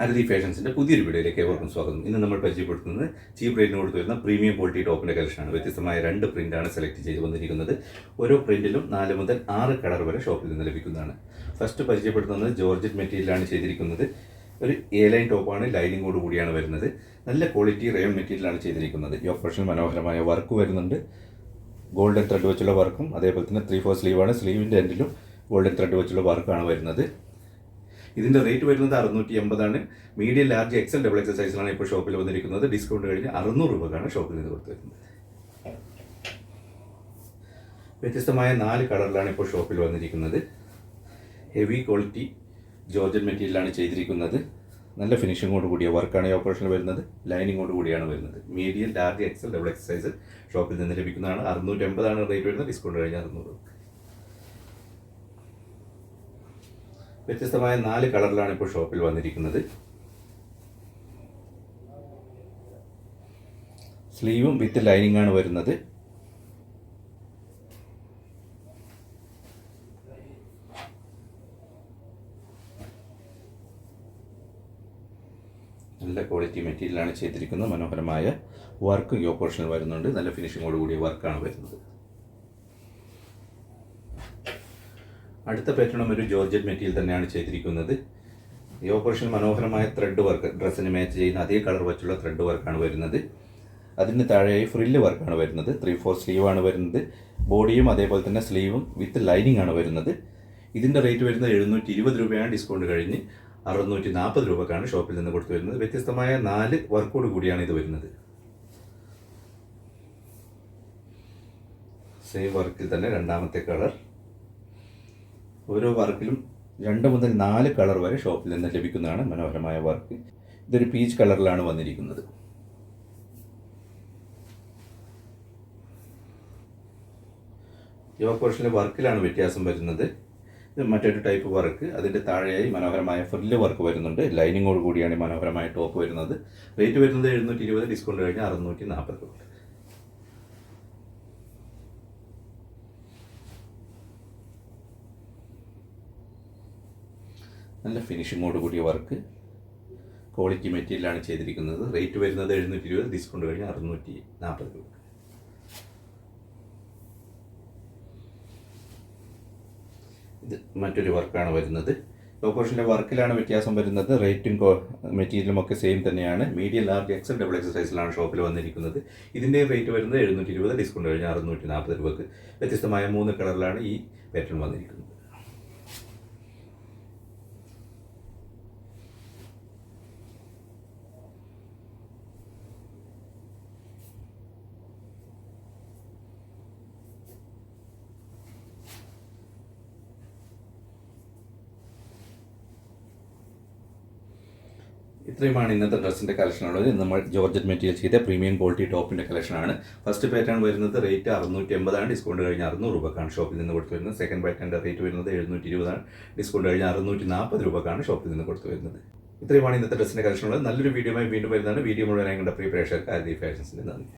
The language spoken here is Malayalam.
ആരതി ഫാഷൻസിന്റെ പുതിയൊരു വീഡിയോയിലേക്ക് ഏവർക്കും സ്വാഗതം. ഇന്ന് നമ്മൾ പരിചയപ്പെടുത്തുന്നത് ചീപ്പ് റേറ്റിന് കൊടുത്തു വരുന്ന പ്രീമിയം ക്വാളിറ്റി ടോപ്പിന്റെ കളക്ഷനാണ്. വ്യത്യസ്തമായ രണ്ട് പ്രിന്റാണ് സെലക്ട് ചെയ്ത് വന്നിരിക്കുന്നത്. ഓരോ പ്രിന്റിലും നാല് മുതൽ ആറ് കളർ വരെ ഷോപ്പിൽ നിന്ന് ലഭിക്കുന്നതാണ്. ഫസ്റ്റ് പരിചയപ്പെടുത്തുന്നത് ജോർജറ്റ് മെറ്റീരിയലാണ് ചെയ്തിരിക്കുന്നത്. ഒരു എ ലൈൻ ടോപ്പാണ് ലൈനിങ്ങോട് കൂടിയാണ് വരുന്നത്. നല്ല ക്വാളിറ്റി റയോൺ മെറ്റീരിയലാണ് ചെയ്തിരിക്കുന്നത്. ഈ ഓപ്പറേഷൻ മനോഹരമായ വർക്ക് വരുന്നുണ്ട്. ഗോൾഡൻ ത്രെഡ് വെച്ചുള്ള വർക്കും അതേപോലെ തന്നെ ത്രീ ഫോർ സ്ലീവാണ് സ്ലീവിന്റെ എൻഡിലും ഗോൾഡൻ ത്രെഡ് വെച്ചുള്ള വർക്കാണ് വരുന്നത്. ഇതിന്റെ റേറ്റ് വരുന്നത് അറുന്നൂറ്റി എൺപതാണ് medium large XL double XL സൈസിലാണ് ഇപ്പോൾ ഷോപ്പിൽ വന്നിരിക്കുന്നത്. ഡിസ്കൗണ്ട് കഴിഞ്ഞ് അറുന്നൂറ് രൂപക്കാണ് ഷോപ്പിൽ നിന്ന് കൊടുത്തു വരുന്നത് വ്യത്യസ്തമായ നാല് കളറിലാണ് ഇപ്പോൾ ഷോപ്പിൽ വന്നിരിക്കുന്നത്. ഹെവി ക്വാളിറ്റി ജോർജൻ മെറ്റീരിയലാണ് ചെയ്തിരിക്കുന്നത്. നല്ല ഫിനിഷിങ്ങോട് കൂടിയ വർക്കാണ് ഈ ഓപ്പറേഷനിൽ വരുന്നത്. ലൈനിങ്ങോട് കൂടിയാണ് വരുന്നത്. Medium large XL double XL size ഷോപ്പിൽ നിന്ന് ലഭിക്കുന്നതാണ്. അറുന്നൂറ്റി എൺപതാണ് റേറ്റ് വരുന്നത്. ഡിസ്കൗണ്ട് കഴിഞ്ഞാൽ അറുന്നൂറ്. വ്യത്യസ്തമായ നാല് കളറിലാണ് ഇപ്പോൾ ഷോപ്പിൽ വന്നിരിക്കുന്നത്. സ്ലീവും വിത്ത് ലൈനിങ് ആണ് വരുന്നത്. നല്ല ക്വാളിറ്റി മെറ്റീരിയലാണ് ചെയ്തിരിക്കുന്നത്. മനോഹരമായ വർക്ക് ഈ ഓപ്പറേഷനിൽ വരുന്നുണ്ട്. നല്ല ഫിനിഷിങ്ങോട് വർക്കാണ് വരുന്നത്. അടുത്ത പാറ്റേണും ഒരു ജോർജറ്റ് മെറ്റീരിയൽ തന്നെയാണ് ചെയ്തിരിക്കുന്നത്. ഈ ഓപ്പറേഷൻ മനോഹരമായ ത്രെഡ് വർക്ക് ഡ്രസ്സിന് മാച്ച് ചെയ്യുന്ന അതേ കളർ വെച്ചുള്ള ത്രെഡ് വർക്കാണ് വരുന്നത്. അതിന് താഴെയായി ഫ്രില്ല് വർക്കാണ് വരുന്നത്. ത്രീ ഫോർ സ്ലീവ് ആണ് വരുന്നത്. ബോഡിയും അതേപോലെ തന്നെ സ്ലീവും വിത്ത് ലൈനിങ് ആണ് വരുന്നത്. ഇതിന്റെ റേറ്റ് വരുന്നത് എഴുന്നൂറ്റി ഇരുപത് രൂപയാണ്. ഡിസ്കൗണ്ട് കഴിഞ്ഞ് അറുന്നൂറ്റി നാൽപ്പത് രൂപക്കാണ് ഷോപ്പിൽ നിന്ന് കൊടുത്തു വരുന്നത്. വ്യത്യസ്തമായ നാല് വർക്കോട് കൂടിയാണ് ഇത് വരുന്നത്. സെയിം വർക്കിൽ തന്നെ രണ്ടാമത്തെ കളർ ഓരോ വർക്കിലും രണ്ട് മുതൽ നാല് കളർ വരെ ഷോപ്പിൽ നിന്ന് ലഭിക്കുന്നതാണ് മനോഹരമായ വർക്ക്. ഇതൊരു പീച്ച് കളറിലാണ് വന്നിരിക്കുന്നത്. യോഗ പോർഷനിലെ വർക്കിലാണ് വ്യത്യാസം വരുന്നത്. ഇത് മറ്റൊരു ടൈപ്പ് വർക്ക്. അതിന്റെ താഴെയായി മനോഹരമായ ഫ്രില്ല് വർക്ക് വരുന്നുണ്ട്. ലൈനിങ്ങോട് കൂടിയാണ് മനോഹരമായ ടോപ്പ് വരുന്നത്. റേറ്റ് വരുന്നത് എഴുന്നൂറ്റി ഇരുപത് ഡിസ്കൗണ്ട് കഴിഞ്ഞാൽ അറുന്നൂറ്റി നാൽപ്പത് രൂപ നല്ല ഫിനിഷിങ്ങോട് കൂടിയ വർക്ക് ക്വാളിറ്റി മെറ്റീരിയലാണ് ചെയ്തിരിക്കുന്നത്. റേറ്റ് വരുന്നത് എഴുന്നൂറ്റി ഇരുപത് ഡിസ്കൗണ്ട് കഴിഞ്ഞ് അറുന്നൂറ്റി നാൽപ്പത് രൂപ. ഇത് മറ്റൊരു വർക്കാണ് വരുന്നത്. ഓപ്പറേഷന്റെ വർക്കിലാണ് വ്യത്യാസം വരുന്നത്. റേറ്റും മെറ്റീരിയലും ഒക്കെ സെയിം തന്നെയാണ്. മീഡിയം ലാർജ് എക്സൽ ഡബിൾ എക്സസൈസിലാണ് ഷോപ്പിൽ വന്നിരിക്കുന്നത്. ഇതിന്റെ റേറ്റ് വരുന്നത് എഴുന്നൂറ്റി ഇരുപത് ഡിസ്കൗണ്ട് കഴിഞ്ഞ് അറുന്നൂറ്റി നാൽപ്പത് രൂപക്ക്. വ്യത്യസ്തമായ മൂന്ന് കളറിലാണ് ഈ പാറ്റേൺ വന്നിരിക്കുന്നത്. ഇത്രയുമാണ് ഇന്നത്തെ ഡ്രസ്സിന്റെ കളക്ഷനുള്ളത് നമ്മൾ ജോർജറ്റ് മെറ്റീരിയൽ ചെയ്ത പ്രീമിയം ക്വാളിറ്റി ടോപ്പിന്റെ കളക്ഷനാണ് ഫസ്റ്റ് പാറ്റേൺ വരുന്നത് റേറ്റ് അറുന്നൂറ്റി എൺപതാണ് ഡിസ്കൗണ്ട് കഴിഞ്ഞ് അറുന്നൂറ് രൂപക്കാണ് ഷോപ്പിൽ നിന്ന് കൊടുത്തു വരുന്നത്. സെക്കൻഡ് പാറ്റേണിന്റെ റേറ്റ് വരുന്നത് എഴുന്നൂറ്റി ഇരുപതാണ് ഡിസ്കൗണ്ട് കഴിഞ്ഞ് അറുന്നൂറ്റി നാൽപ്പത് രൂപക്കാണ് ഷോപ്പിൽ നിന്ന് കൊടുത്തു വരുന്നത്. ഇത്രയുമാണ് ഇന്നത്തെ ഡ്രസ്സിന്റെ കളക്ഷനുള്ളത് നല്ലൊരു വീഡിയോയുമായി വീണ്ടും വരുന്നതാണ്. വീഡിയോ മുഴുവനായി കണ്ട പ്രിയ പ്രേക്ഷകർക്ക് ആദ്യ ഫാഷൻസിന്റെ നന്ദി.